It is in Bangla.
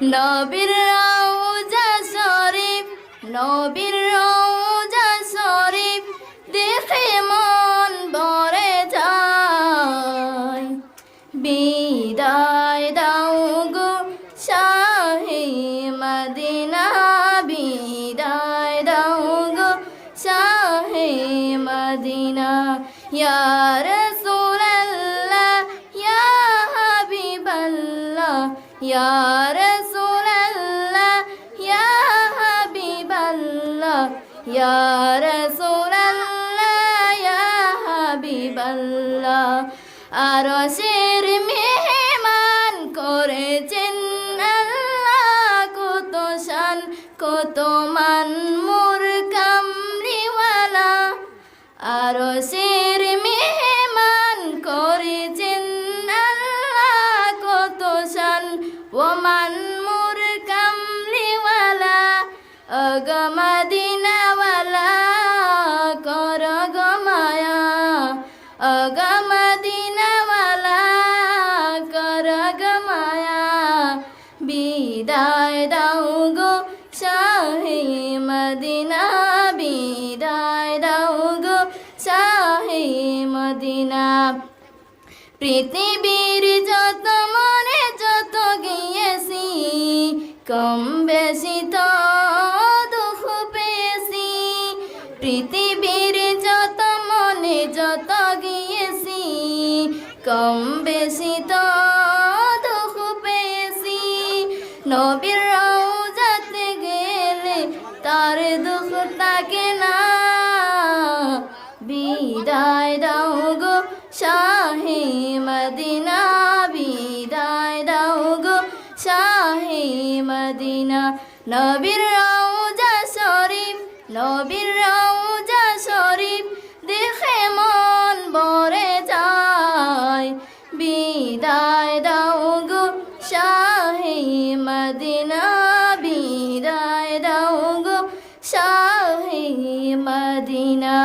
নবীর রওজা শরীফ, নবীর রওজা শরীফ, দেখে মন ভরে যায়। বিদায় দাও গো শাহে মদিনা, বিদায় দাও গো শাহে মদিনা। ইয়ার সুরল্লা ইয়া হাবিবাল্লাহ ইয়া রাসূলাল্লাহ ইয়া হাবিবাল্লাহ আরশের মেহমান বিদায় দাও গো শাহে মদিনা, বিদায় দাও গো শাহে মদিনা। পৃথিবীর যত মনে যত গিয়েছি, কম বেশি তো দুঃখ পেয়েছি। পৃথিবীর যত মনে যত গিয়েছি, কম বেশি তো বিদায় দাও গো শাহে মদিনা, বিদায় দাও গো শাহে মদিনা। নবীর রাউজা শরীফ, নবীর রাউজা শরীফ, দেখে মন বরে যায়। বিদায় দাও গো শাহে মদিনা, বিদায় দাও গো শাহে মদিনা।